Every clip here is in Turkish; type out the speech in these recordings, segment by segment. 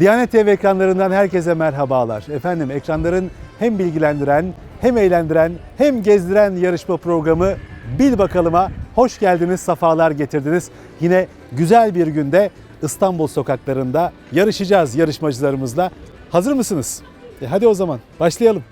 Diyanet TV ekranlarından herkese merhabalar. Efendim ekranların hem bilgilendiren, hem eğlendiren, hem gezdiren yarışma programı Bil Bakalım'a hoş geldiniz, safalar getirdiniz. Yine güzel bir günde İstanbul sokaklarında yarışacağız yarışmacılarımızla. Hazır mısınız? E hadi o zaman başlayalım.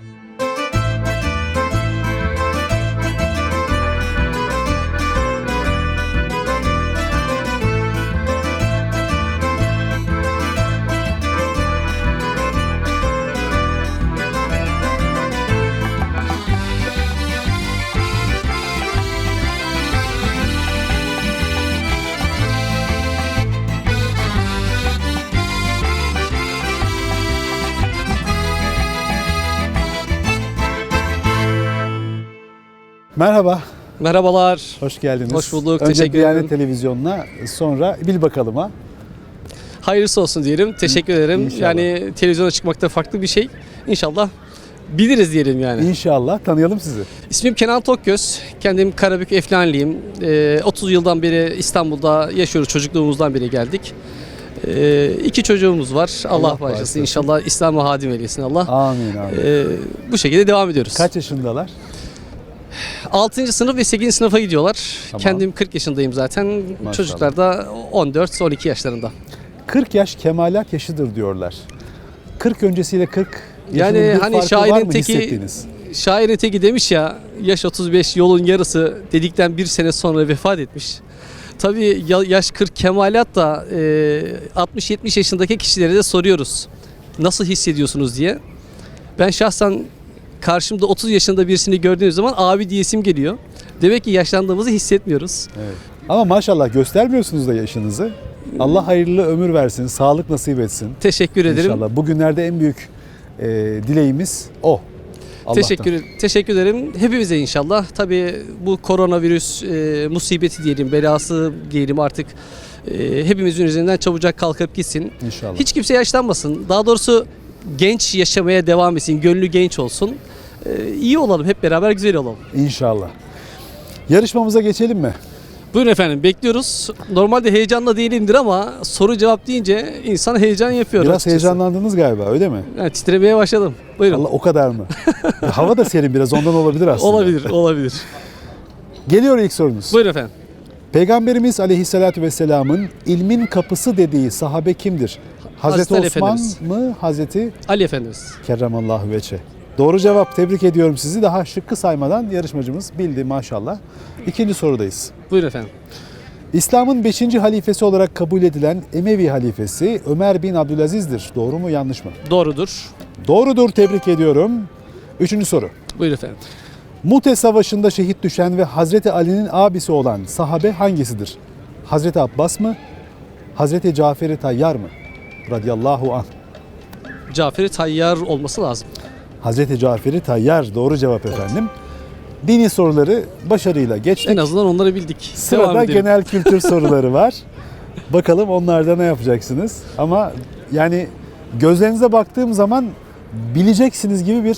Merhaba, Merhabalar. hoş geldiniz. Hoş bulduk, Önce teşekkür Diyanet ederim. Televizyonuna, sonra Bil Bakalım'a. Hayırlısı olsun diyelim. Teşekkür ederim. İnşallah. Yani televizyona çıkmakta farklı bir şey. İnşallah biliriz diyelim yani. İnşallah tanıyalım sizi. İsmim Kenan Tokgöz. Kendim Karabük Eflanlıyım. Ee, 30 yıldan beri İstanbul'da yaşıyoruz. Çocukluğumuzdan beri geldik. Ee, iki çocuğumuz var. Allah, Allah bağışlasın. bağışlasın. İnşallah İslam'a hadim eylesin Allah. Amin amin. Ee, bu şekilde devam ediyoruz. Kaç yaşındalar? 6. sınıf ve 8. sınıfa gidiyorlar. Tamam. Kendim 40 yaşındayım zaten. Maşallah. Çocuklar da 14-12 yaşlarında. 40 yaş kemalat yaşıdır diyorlar. 40 öncesiyle 40 yaşının Yani bir hani farkı var şairin mı teki- hissettiğiniz? Şairin teki demiş ya yaş 35 yolun yarısı dedikten bir sene sonra vefat etmiş. Tabii ya- yaş 40 kemalat da e, 60-70 yaşındaki kişilere de soruyoruz. Nasıl hissediyorsunuz diye. Ben şahsen karşımda 30 yaşında birisini gördüğüm zaman abi diyesim geliyor. Demek ki yaşlandığımızı hissetmiyoruz. Evet. Ama maşallah göstermiyorsunuz da yaşınızı. Allah hayırlı ömür versin, sağlık nasip etsin. Teşekkür ederim. İnşallah. Bugünlerde en büyük e, dileğimiz o. Allah'tan. Teşekkür teşekkür ederim. Hepimize inşallah. Tabii bu koronavirüs e, musibeti diyelim, belası diyelim artık e, hepimizin üzerinden çabucak kalkıp gitsin. İnşallah. Hiç kimse yaşlanmasın. Daha doğrusu genç yaşamaya devam etsin. Gönlü genç olsun. E, iyi olalım. Hep beraber güzel olalım. İnşallah. Yarışmamıza geçelim mi? Buyurun efendim bekliyoruz. Normalde heyecanla değilimdir ama soru cevap deyince insan heyecan yapıyor. Biraz açıkçası. heyecanlandınız galiba öyle mi? Yani titremeye başladım. Buyurun. Allah o kadar mı? Hava da serin biraz ondan olabilir aslında. olabilir, olabilir. Geliyor ilk sorunuz. Buyurun efendim. Peygamberimiz aleyhissalatü vesselamın ilmin kapısı dediği sahabe kimdir? Hazreti Hazreti Osman Efendimiz. mı? Hazreti Ali Efendimiz. Kerramallahu veçe. Doğru cevap. Tebrik ediyorum sizi. Daha şıkkı saymadan yarışmacımız bildi maşallah. İkinci sorudayız. Buyurun efendim. İslam'ın 5. halifesi olarak kabul edilen Emevi halifesi Ömer bin Abdülaziz'dir. Doğru mu yanlış mı? Doğrudur. Doğrudur. Tebrik ediyorum. Üçüncü soru. Buyurun efendim. Mute Savaşı'nda şehit düşen ve Hazreti Ali'nin abisi olan sahabe hangisidir? Hazreti Abbas mı? Hazreti Cafer-i Tayyar mı? Radiyallahu anh. Cafer-i Tayyar olması lazım. Hazreti Cafer-i Tayyar doğru cevap efendim. Dini soruları başarıyla geçtik. En azından onları bildik. Sırada genel kültür soruları var. Bakalım onlarda ne yapacaksınız? Ama yani gözlerinize baktığım zaman bileceksiniz gibi bir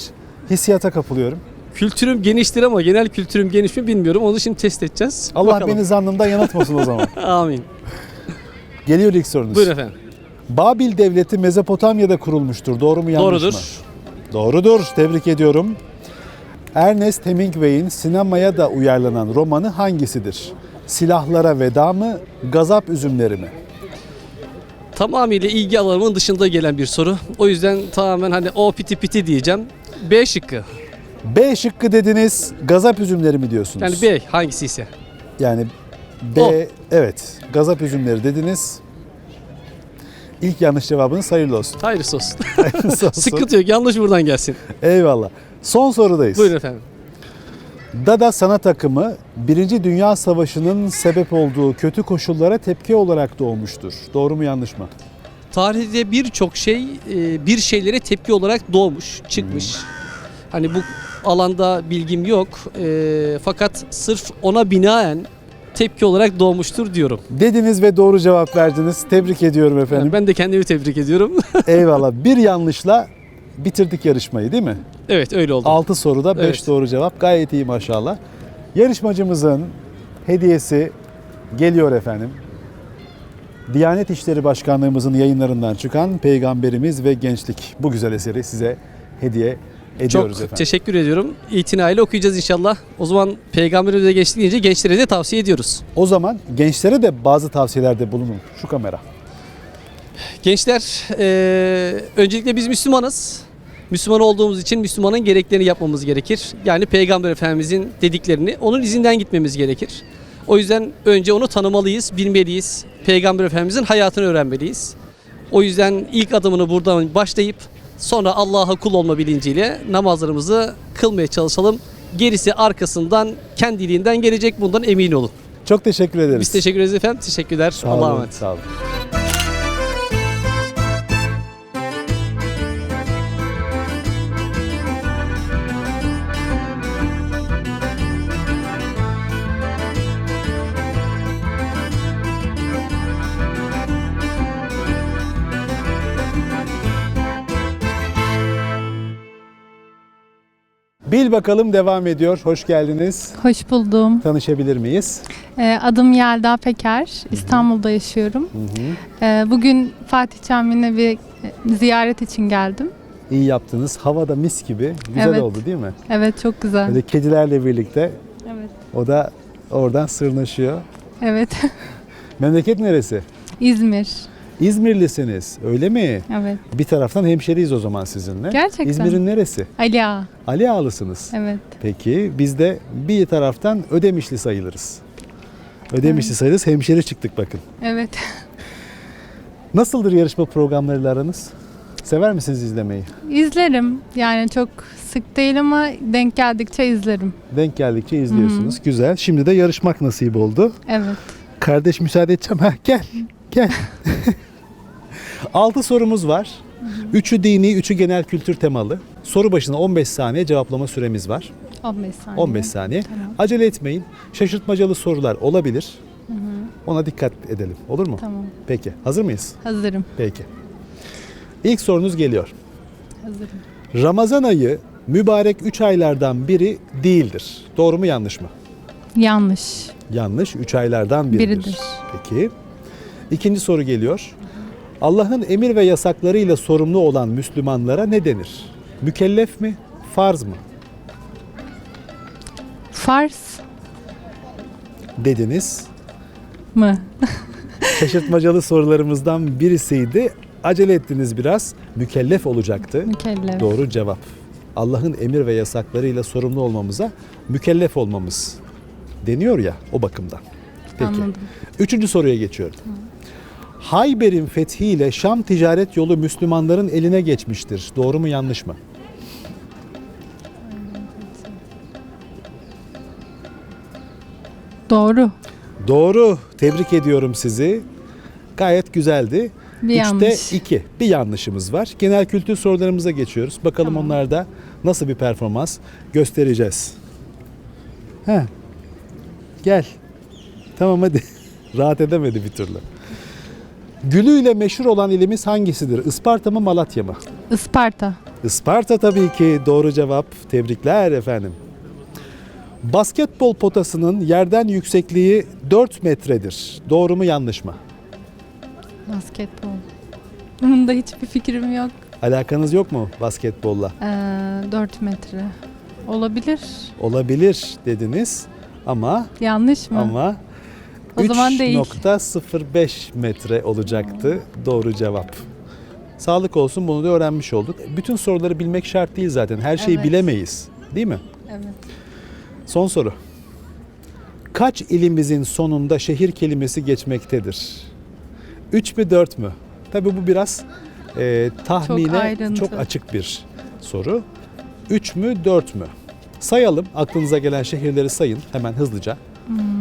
hissiyata kapılıyorum. Kültürüm geniştir ama genel kültürüm geniş mi bilmiyorum. Onu şimdi test edeceğiz. Allah Bakalım. beni zannımdan yanıltmasın o zaman. Amin. Geliyor ilk sorunuz. Buyurun efendim. Babil devleti Mezopotamya'da kurulmuştur. Doğru mu yanlış Doğrudur. mı? Doğrudur. Tebrik ediyorum. Ernest Hemingway'in sinemaya da uyarlanan romanı hangisidir? Silahlara veda mı, gazap üzümleri mi? Tamamıyla ilgi alanımın dışında gelen bir soru. O yüzden tamamen hani o piti piti diyeceğim. B şıkkı. B şıkkı dediniz, gazap üzümleri mi diyorsunuz? Yani B hangisi ise. Yani B, O. evet, gazap üzümleri dediniz. İlk yanlış cevabınız hayırlı olsun. Hayırlısı olsun. Hayırlısı olsun. Sıkıntı yok. Yanlış buradan gelsin. Eyvallah. Son sorudayız. Buyurun efendim. Dada sanat akımı Birinci Dünya Savaşı'nın sebep olduğu kötü koşullara tepki olarak doğmuştur. Doğru mu yanlış mı? Tarihte birçok şey e, bir şeylere tepki olarak doğmuş, çıkmış. Hani bu alanda bilgim yok. E, fakat sırf ona binaen tepki olarak doğmuştur diyorum. Dediniz ve doğru cevap verdiniz. Tebrik ediyorum efendim. Yani ben de kendimi tebrik ediyorum. Eyvallah. Bir yanlışla bitirdik yarışmayı değil mi? evet öyle oldu. 6 soruda 5 Evet. doğru cevap. Gayet iyi maşallah. Yarışmacımızın hediyesi geliyor efendim. Diyanet İşleri Başkanlığımızın yayınlarından çıkan Peygamberimiz ve Gençlik bu güzel eseri size hediye ediyoruz Çok efendim. teşekkür ediyorum. İtinayla okuyacağız inşallah. O zaman Peygamberimize geçtik deyince gençlere de tavsiye ediyoruz. O zaman gençlere de bazı tavsiyelerde bulunun. Şu kamera. Gençler, eee, öncelikle biz Müslümanız. Müslüman olduğumuz için Müslümanın gereklerini yapmamız gerekir. Yani Peygamber Efendimizin dediklerini, onun izinden gitmemiz gerekir. O yüzden önce onu tanımalıyız, bilmeliyiz. Peygamber Efendimizin hayatını öğrenmeliyiz. O yüzden ilk adımını buradan başlayıp sonra Allah'a kul olma bilinciyle namazlarımızı kılmaya çalışalım. Gerisi arkasından kendiliğinden gelecek bundan emin olun. Çok teşekkür ederiz. Biz teşekkür ederiz efendim. Teşekkürler. Allah'a emanet. Sağ olun. Bil bakalım devam ediyor. Hoş geldiniz. Hoş buldum. Tanışabilir miyiz? Ee, Adım Yelda Peker. İstanbul'da yaşıyorum. Ee, Bugün Fatih Camii'ne bir e, ziyaret için geldim. İyi yaptınız. Havada mis gibi. Güzel Evet. oldu değil mi? Evet çok güzel. Böyle kedilerle birlikte Evet. o da oradan sırnaşıyor. Evet. Memleket neresi? İzmir. İzmirlisiniz. Öyle mi? Evet. Bir taraftan hemşeriyiz o zaman sizinle. Gerçekten. İzmir'in neresi? Ali Ağa. Ali Ağalısınız. Evet. Peki biz de bir taraftan Ödemişli sayılırız. Ödemişli sayılırız. Hemşeri çıktık bakın. Evet. Nasıldır yarışma programlarıyla aranız? Sever misiniz izlemeyi? İzlerim. Yani çok sık değil ama denk geldikçe izlerim. Denk geldikçe izliyorsunuz. Güzel. Şimdi de yarışmak nasip oldu. Evet. Kardeş müsaade edeceğim. Ha, gel. Gel. Altı sorumuz var. Üçü dini, üçü genel kültür temalı. Soru başına 15 saniye cevaplama süremiz var. 15 saniye. 15 saniye. Tamam. Acele etmeyin. Şaşırtmacalı sorular olabilir. Ona dikkat edelim. Olur mu? Tamam. Peki. Hazır mıyız? Hazırım. Peki. İlk sorunuz geliyor. Hazırım. Ramazan ayı mübarek 3 aylardan biri değildir. Doğru mu yanlış mı? Yanlış. Yanlış. 3 aylardan biridir. Biridir. Peki. İkinci soru geliyor. Allah'ın emir ve yasaklarıyla sorumlu olan Müslümanlara ne denir? Mükellef mi? Farz mı? Fars Dediniz. mı? Şaşırtmacalı sorularımızdan birisiydi. Acele ettiniz biraz. Mükellef olacaktı. Mükellef. Doğru cevap. Allah'ın emir ve yasaklarıyla sorumlu olmamıza mükellef olmamız deniyor ya o bakımdan. Peki. Anladım. Üçüncü soruya geçiyorum. Hayber'in fethiyle Şam ticaret yolu Müslümanların eline geçmiştir. Doğru mu yanlış mı? Doğru. Doğru. Tebrik ediyorum sizi. Gayet güzeldi. Bir yanlış. Üçte iki. Bir yanlışımız var. Genel kültür sorularımıza geçiyoruz. Bakalım Tamam. onlarda nasıl bir performans göstereceğiz. He. Gel. Tamam hadi. Rahat edemedi bir türlü. Gülüyle meşhur olan ilimiz hangisidir? Isparta mı Malatya mı? Isparta. Isparta tabii ki doğru cevap. Tebrikler efendim. Basketbol potasının yerden yüksekliği 4 metredir. Doğru mu yanlış mı? Basketbol. Bunun da hiçbir fikrim yok. Alakanız yok mu basketbolla? Ee, 4 metre. Olabilir. Olabilir dediniz ama Yanlış mı? ama O zaman değil. 3.05 metre olacaktı doğru cevap. Sağlık olsun bunu da öğrenmiş olduk. Bütün soruları bilmek şart değil zaten. Her şeyi Evet. bilemeyiz. Değil mi? Evet. Son soru. Kaç ilimizin sonunda şehir kelimesi geçmektedir? 3 mü 4 mü? Tabii bu biraz e, tahmine ayrıntı. çok açık bir soru. 3 mü 4 mü? Sayalım. Aklınıza gelen şehirleri sayın hemen hızlıca. Hmm.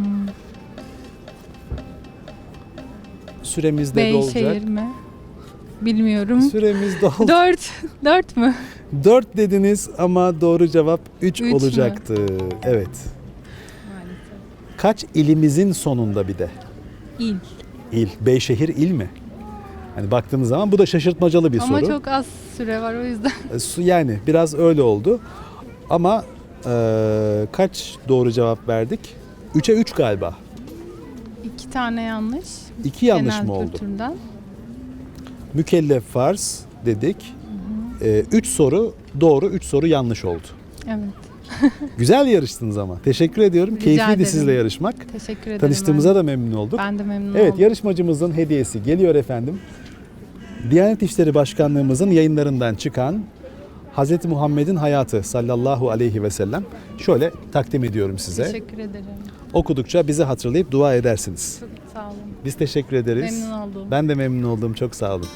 Süremiz de dolacak. Beyşehir mi? Bilmiyorum. Süremiz doldu. 4. 4 mü? 4 dediniz ama doğru cevap 3 Üç mü? olacaktı. Evet. Kaç ilimizin sonunda bir de? İl. İl. Beyşehir il mi? Hani baktığınız zaman bu da şaşırtmacalı bir Ama soru. çok az süre var o yüzden. E, Yani biraz öyle oldu. Ama e, kaç doğru cevap verdik? 3'e 3 galiba. İki tane yanlış. İki yanlış Genel mı oldu? kültürden. Mükellef farz dedik. Ee, üç soru doğru, üç soru yanlış oldu. Evet. Güzel yarıştınız ama. Teşekkür ediyorum. Rica Keyifliydi ederim. sizle yarışmak. Teşekkür ederim. Tanıştığımıza da memnun olduk. Ben de memnun Evet, oldum. yarışmacımızın hediyesi geliyor efendim. Diyanet İşleri Başkanlığımızın yayınlarından çıkan Hz. Muhammed'in hayatı sallallahu aleyhi ve sellem şöyle takdim ediyorum size. Teşekkür ederim. Okudukça bizi hatırlayıp dua edersiniz. Çok sağ olun. Biz teşekkür ederiz. Memnun oldum. Ben de memnun oldum. Çok sağ olun.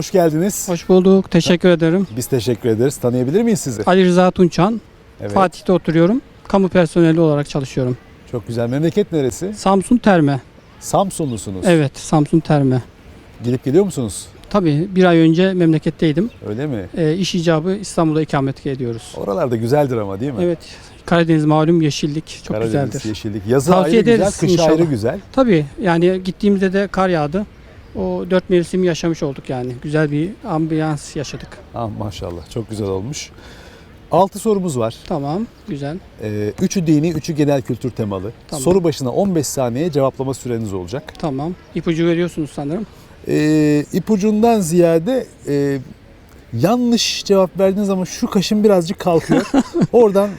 Hoş geldiniz. Hoş bulduk. Teşekkür ederim. Biz teşekkür ederiz. Tanıyabilir miyiz sizi? Ali Rıza Tunçan. Evet. Fatih'te oturuyorum. Kamu personeli olarak çalışıyorum. Çok güzel. Memleket neresi? Samsun Terme. Samsunlusunuz. Evet, Samsun Terme. Gidip geliyor musunuz? Tabii bir ay önce memleketteydim. Öyle mi? E, iş icabı İstanbul'da ikamet ediyoruz. Oralarda güzeldir ama değil mi? Evet. Karadeniz malum yeşillik çok Karadeniz, güzeldir. yeşillik. Yazı Tavsiye ayrı güzel, ederiz kış inşallah. ayrı güzel. Tabii yani gittiğimizde de kar yağdı. O dört mevsimi yaşamış olduk yani. Güzel bir ambiyans yaşadık. Ah maşallah çok güzel olmuş. Altı sorumuz var. Tamam, güzel. Ee, üçü dini, üçü genel kültür temalı. Tamam. Soru başına 15 saniye cevaplama süreniz olacak. Tamam. İpucu veriyorsunuz sanırım. Ee, ipucundan ziyade e, yanlış cevap verdiğiniz zaman şu kaşın birazcık kalkıyor. Oradan.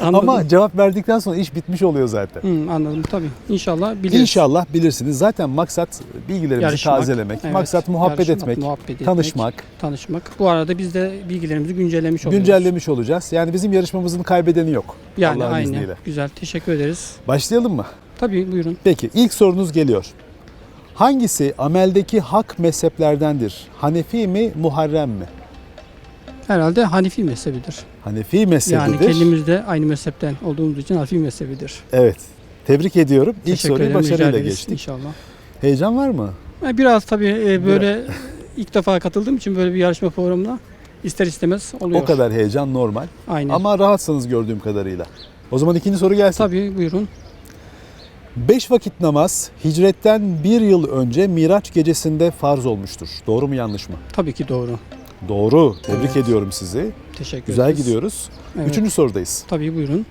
Ama cevap verdikten sonra iş bitmiş oluyor zaten. Hı, anladım tabii. İnşallah biliriz. İnşallah bilirsiniz. Zaten maksat bilgilerimizi Yarışmak, tazelemek, Evet, maksat muhabbet yarışmak, etmek, muhabbet etmek, tanışmak, tanışmak. Bu arada biz de bilgilerimizi güncellemiş oluyoruz. güncellemiş olacağız. Yani bizim yarışmamızın kaybedeni yok. Yani Allah'ın aynı. izniyle. Güzel. Teşekkür ederiz. Başlayalım mı? Tabii buyurun. Peki ilk sorunuz geliyor. Hangisi ameldeki hak mezheplerdendir? Hanefi mi, Muharrem mi? Herhalde Hanifi mezhebidir. Hanefi mezhebidir. Yani kendimiz de aynı mezhepten olduğumuz için Hanifi mezhebidir. Evet. Tebrik ediyorum. İlk Teşekkür soruyu ederim. rica başarıyla ederiz geçtik. İnşallah. Heyecan var mı? Yani Biraz tabii e, böyle ilk defa katıldığım için böyle bir yarışma programına ister istemez oluyor. O kadar heyecan normal. Aynen. Ama rahatsınız gördüğüm kadarıyla. O zaman ikinci soru gelsin. Tabii buyurun. Beş vakit namaz hicretten bir yıl önce Miraç gecesinde farz olmuştur. Doğru mu yanlış mı? Tabii ki doğru. Doğru. Tebrik Evet. ediyorum sizi. Teşekkür Güzel ederiz. gidiyoruz. Evet. Üçüncü sorudayız. Tabii buyurun.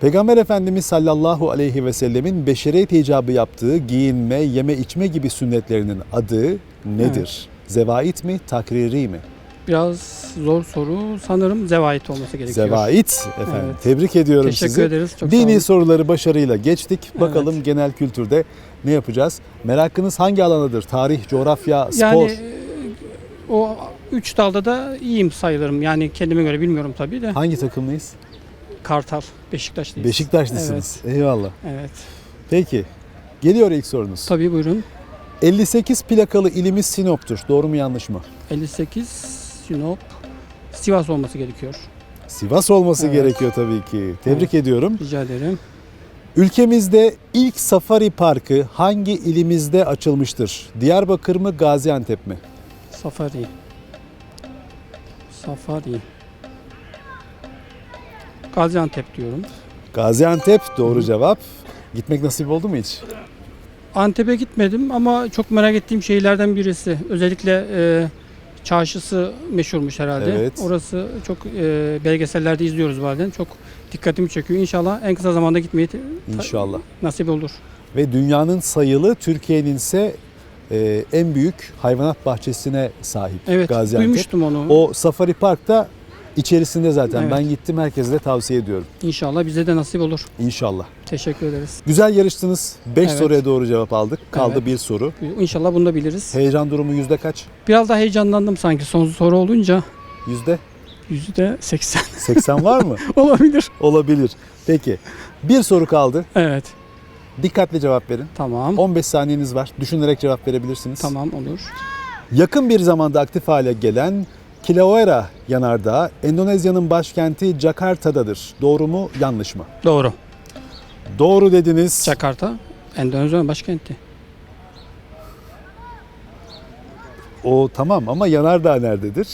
Peygamber Efendimiz sallallahu aleyhi ve sellemin beşeriyet icabı yaptığı giyinme, yeme içme gibi sünnetlerinin adı nedir? Zevait mi, takriri mi? Biraz zor soru. Sanırım zevait olması gerekiyor. Zevait efendim. Evet. Tebrik ediyorum Teşekkür sizi. ederiz. Çok sağ Dini soruları başarıyla geçtik. Bakalım Evet. genel kültürde ne yapacağız? Merakınız hangi alanıdır? Tarih, coğrafya, spor? Yani e, o üç dalda da iyiyim sayılırım. Yani kendime göre bilmiyorum tabii de. Hangi takımlıyız? Kartal, Beşiktaşlıyız. Beşiktaşlısınız. Eyvallah. Evet. Peki. Geliyor ilk sorunuz. Tabii buyurun. 58 plakalı ilimiz Sinop'tur. Doğru mu yanlış mı? 58 Sinop Sivas olması gerekiyor. Sivas olması Evet. gerekiyor tabii ki. Tebrik ediyorum. Rica ederim. Ülkemizde ilk safari parkı hangi ilimizde açılmıştır? Diyarbakır mı, Gaziantep mi? Safari. Safari. Gaziantep diyorum. Gaziantep doğru cevap. Gitmek nasip oldu mu hiç? Antep'e gitmedim ama çok merak ettiğim şehirlerden birisi. Özellikle e, çarşısı meşhurmuş herhalde. Evet. Orası çok e, belgesellerde izliyoruz bazen. Çok dikkatimi çekiyor. İnşallah en kısa zamanda gitmeyi İnşallah. nasip olur. Ve dünyanın sayılı, Türkiye'nin ise e, en büyük hayvanat bahçesine sahip Evet, Gaziantep. duymuştum onu. O safari parkta içerisinde zaten. Evet. Ben gittim herkese de tavsiye ediyorum. İnşallah bize de nasip olur. İnşallah. Teşekkür ederiz. Güzel yarıştınız. 5 Evet. soruya doğru cevap aldık. Kaldı Evet. bir soru. İnşallah bunu da biliriz. Heyecan durumu yüzde kaç? Biraz daha heyecanlandım sanki son soru olunca. Yüzde Yüzde 80 80 var mı? olabilir. Olabilir. Peki. Bir soru kaldı. Evet. Dikkatli cevap verin. Tamam. 15 saniyeniz var. Düşünerek cevap verebilirsiniz. Tamam olur. Yakın bir zamanda aktif hale gelen Kilauea yanardağı Endonezya'nın başkenti Jakarta'dadır. Doğru mu, yanlış mı? Doğru. Doğru dediniz. Jakarta Endonezya başkenti. O tamam ama yanardağ nerededir?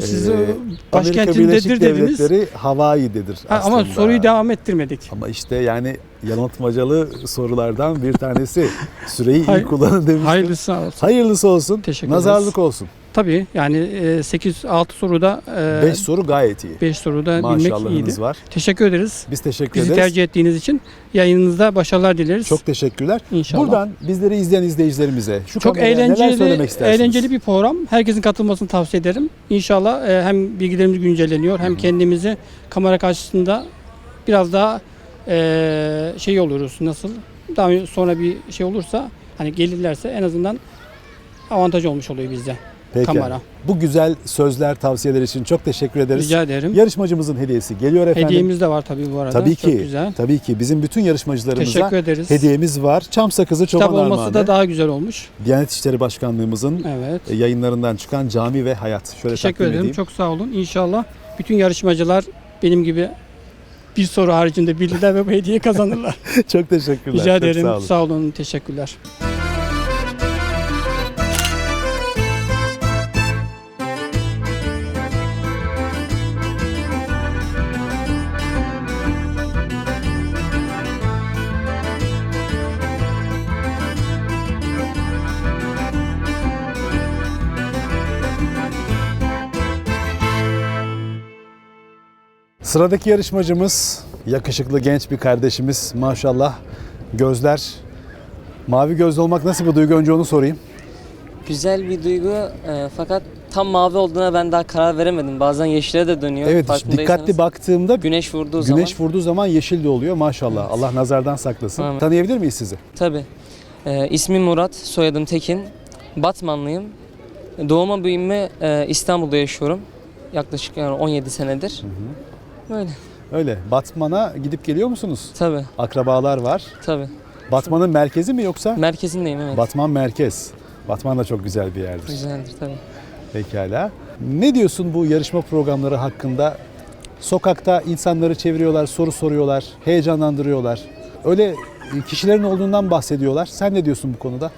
Siz Ee, başkentindedir dediniz. Devletleri Hawaii'dedir Ha, ama aslında. soruyu devam ettirmedik. Ama işte yani yanıltmacalı sorulardan bir tanesi. Süreyi iyi kullanın demiştim. Hayırlısı olsun. Hayırlısı olsun. Teşekkür Nazarlık ederiz. olsun. Tabii yani 8-6 soruda 5 5 soru gayet iyi. soruda bilmek Maşallahınız iyiydi. var. Teşekkür ederiz. Biz teşekkür Bizi ederiz. tercih ettiğiniz için yayınınızda başarılar dileriz. Çok teşekkürler. İnşallah. Buradan bizleri izleyen izleyicilerimize şu Çok kameraya neler eğlenceli, söylemek istersiniz? eğlenceli bir program. Herkesin katılmasını tavsiye ederim. İnşallah e, hem bilgilerimiz güncelleniyor hem kendimizi kamera karşısında biraz daha e, şey oluruz. Nasıl? Daha sonra bir şey olursa hani gelirlerse en azından avantaj olmuş oluyor bizde Peki. kamera. Bu güzel sözler, tavsiyeler için çok teşekkür ederiz. Rica ederim. Yarışmacımızın hediyesi geliyor efendim. Hediyemiz de var tabii bu arada. Tabii Çok ki. güzel. Tabii ki bizim bütün yarışmacılarımıza Teşekkür ederiz. hediyemiz var. Çam sakızı çoban Kitap olması armağanı. da daha güzel olmuş. Diyanet İşleri Başkanlığımızın Evet. e, yayınlarından çıkan Cami ve Hayat. Şöyle Teşekkür ederim. edeyim. Çok sağ olun. İnşallah bütün yarışmacılar benim gibi bir soru haricinde bilirler ve bu hediye kazanırlar. Çok teşekkürler. Rica Çok ederim. sağ olun. Sağ olun. Teşekkürler. Sıradaki yarışmacımız yakışıklı genç bir kardeşimiz. Maşallah gözler mavi gözlü olmak nasıl bir duygu önce onu sorayım. Güzel bir duygu e, fakat tam mavi olduğuna ben daha karar veremedim. Bazen yeşile de dönüyor. Evet dikkatli baktığımda Güneş vurduğu güneş zaman. vurduğu zaman yeşil de oluyor maşallah. Allah nazardan saklasın. Amin. Tanıyabilir miyiz sizi? Tabii. E, ismim Murat, soyadım Tekin. Batmanlıyım. Doğuma büyüme e, İstanbul'da yaşıyorum. Yaklaşık yani 17 senedir. Böyle. Öyle. Batman'a gidip geliyor musunuz? Tabii, Akrabalar var. tabii. Batman'ın merkezi mi yoksa? Merkezindeyim evet. Batman merkez. Batman da çok güzel bir yerdir. Güzeldir tabii. Pekala. Ne diyorsun bu yarışma programları hakkında? Sokakta insanları çeviriyorlar, soru soruyorlar, heyecanlandırıyorlar. Öyle kişilerin olduğundan bahsediyorlar. Sen ne diyorsun bu konuda?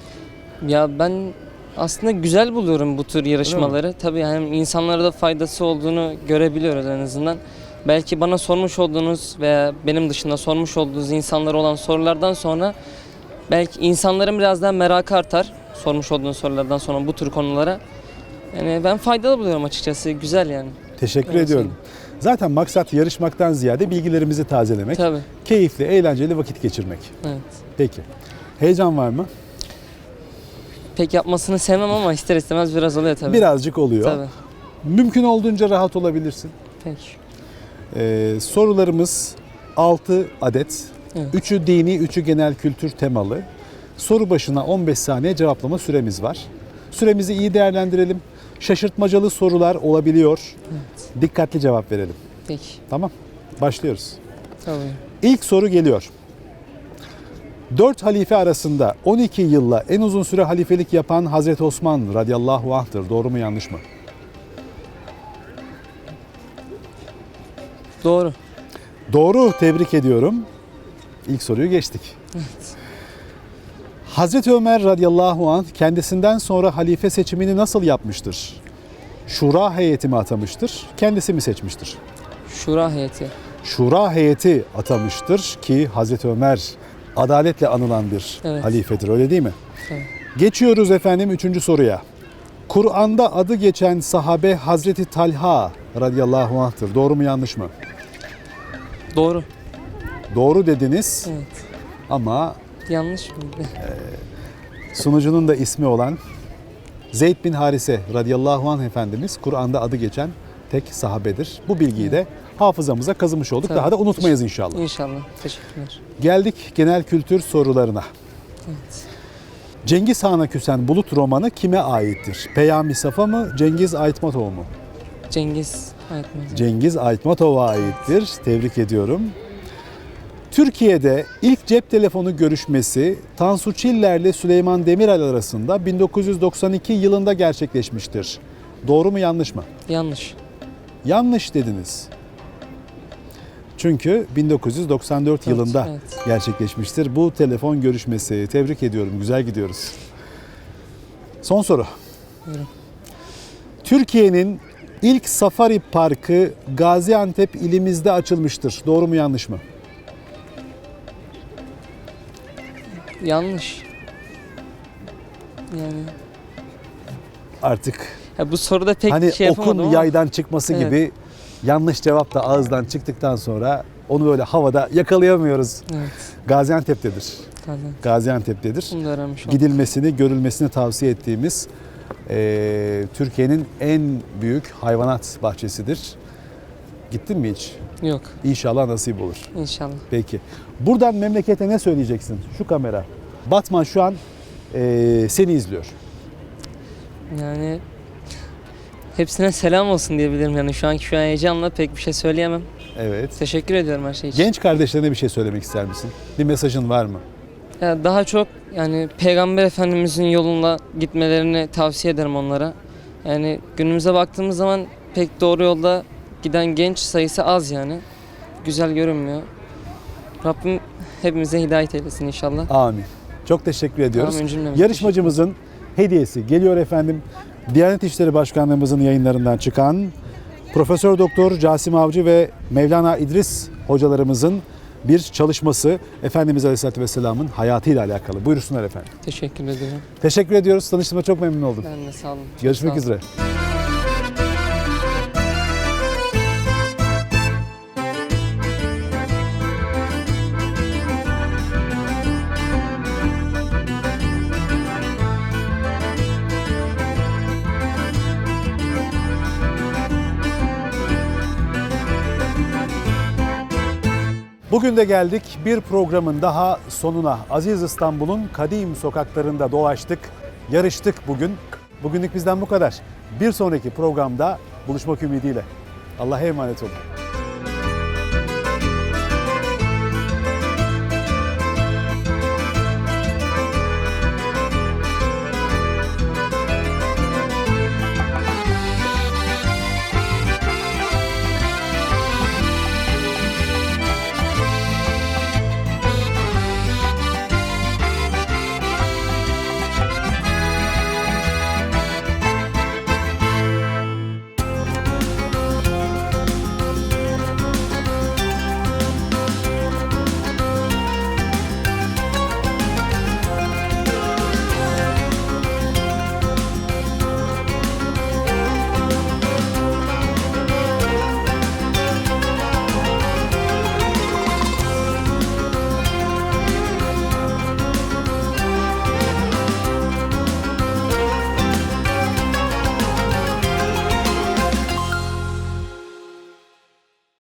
Ya ben aslında güzel buluyorum bu tür yarışmaları. Tabii hem insanlara da faydası olduğunu görebiliyoruz en azından. Belki bana sormuş olduğunuz veya benim dışında sormuş olduğunuz insanlara olan sorulardan sonra belki insanların biraz daha merakı artar. Sormuş olduğunuz sorulardan sonra bu tür konulara. Yani ben faydalı buluyorum açıkçası. Güzel yani. Teşekkür Evet, ediyorum. Zaten maksat yarışmaktan ziyade bilgilerimizi tazelemek, Tabii. keyifli, eğlenceli vakit geçirmek. Evet. Peki. Heyecan var mı? Pek yapmasını sevmem ama ister istemez biraz oluyor tabii. Birazcık oluyor. Tabii. Mümkün olduğunca rahat olabilirsin. Peki. Ee, sorularımız 6 adet. Evet. 3'ü dini, 3'ü genel kültür temalı. Soru başına 15 saniye cevaplama süremiz var. Süremizi iyi değerlendirelim. Şaşırtmacalı sorular olabiliyor. Evet. Dikkatli cevap verelim. Peki. Tamam. Başlıyoruz. Tabii. İlk soru geliyor. 4 halife arasında 12 yılla en uzun süre halifelik yapan Hazreti Osman radıyallahu anh'tır. Doğru mu yanlış mı? Doğru. Doğru, tebrik ediyorum. İlk soruyu geçtik. Hazreti Ömer radıyallahu anh kendisinden sonra halife seçimini nasıl yapmıştır? Şura heyeti mi atamıştır, kendisi mi seçmiştir? Şura heyeti. Şura heyeti atamıştır ki Hazreti Ömer adaletle anılan bir Evet. halifedir öyle değil mi? Evet. Geçiyoruz efendim üçüncü soruya. Kur'an'da adı geçen sahabe Hazreti Talha radıyallahu anh'tır. Doğru mu yanlış mı? Doğru. Doğru dediniz Evet. ama Yanlış mıydı? sunucunun da ismi olan Zeyd bin Harise radıyallahu anh Efendimiz Kur'an'da adı geçen tek sahabedir. Bu bilgiyi de hafızamıza kazımış olduk. Tabii. Daha da unutmayız inşallah. İnşallah. Teşekkürler. Geldik genel kültür sorularına. Evet. Cengiz Han'a küsen Bulut romanı kime aittir? Peyami Safa mı, Cengiz Aytmatov mu? Cengiz Aytmaz. Cengiz Aytmatov'a aittir. Tebrik ediyorum. Türkiye'de ilk cep telefonu görüşmesi Tansu Çiller ile Süleyman Demirel arasında 1992 yılında gerçekleşmiştir. Doğru mu yanlış mı? Yanlış. Yanlış dediniz. Çünkü 1994 Evet, yılında evet. gerçekleşmiştir bu telefon görüşmesi. Tebrik ediyorum. Güzel gidiyoruz. Son soru. Buyurun. Türkiye'nin İlk safari parkı Gaziantep ilimizde açılmıştır. Doğru mu yanlış mı? Yanlış. Yani Artık ya bu soruda pek hani şey yapamadım okun ama yaydan çıkması Evet. gibi yanlış cevap da ağızdan çıktıktan sonra onu böyle havada yakalayamıyoruz. evet Gaziantep'tedir. zaten Gaziantep'tedir. bunu da öğrenmiş oldum. Gidilmesini, görülmesini tavsiye ettiğimiz eee, Türkiye'nin en büyük hayvanat bahçesidir. Gittin mi hiç? Yok İnşallah nasip olur. inşallah. Peki. Buradan memlekete ne söyleyeceksin? Şu kamera. Batman şu an eee, seni izliyor. Yani hepsine selam olsun diyebilirim yani şu anki şu an heyecanla pek bir şey söyleyemem. Evet. Teşekkür ediyorum her şey için. Genç kardeşlerine bir şey söylemek ister misin? Bir mesajın var mı? Ya daha çok yani Peygamber Efendimizin yolunda gitmelerini tavsiye ederim onlara. Yani günümüze baktığımız zaman pek doğru yolda giden genç sayısı az yani. Güzel görünmüyor. Rabbim hepimize hidayet eylesin inşallah. Amin. Çok teşekkür ediyoruz. Amin cümlemize. Yarışmacımızın hediyesi geliyor efendim. Diyanet İşleri Başkanlığımızın yayınlarından çıkan Profesör Doktor Casim Avcı ve Mevlana İdris hocalarımızın bir çalışması Efendimiz Aleyhisselatü Vesselam'ın hayatıyla alakalı. Buyursunlar efendim. Teşekkür ederim. Teşekkür ediyoruz. Tanıştığıma çok memnun oldum. Ben de sağ olun. Görüşmek sağ olun. üzere. Bugün de geldik bir programın daha sonuna. Aziz İstanbul'un kadim sokaklarında dolaştık, yarıştık bugün. Bugünlük bizden bu kadar. Bir sonraki programda buluşmak ümidiyle. Allah'a emanet olun.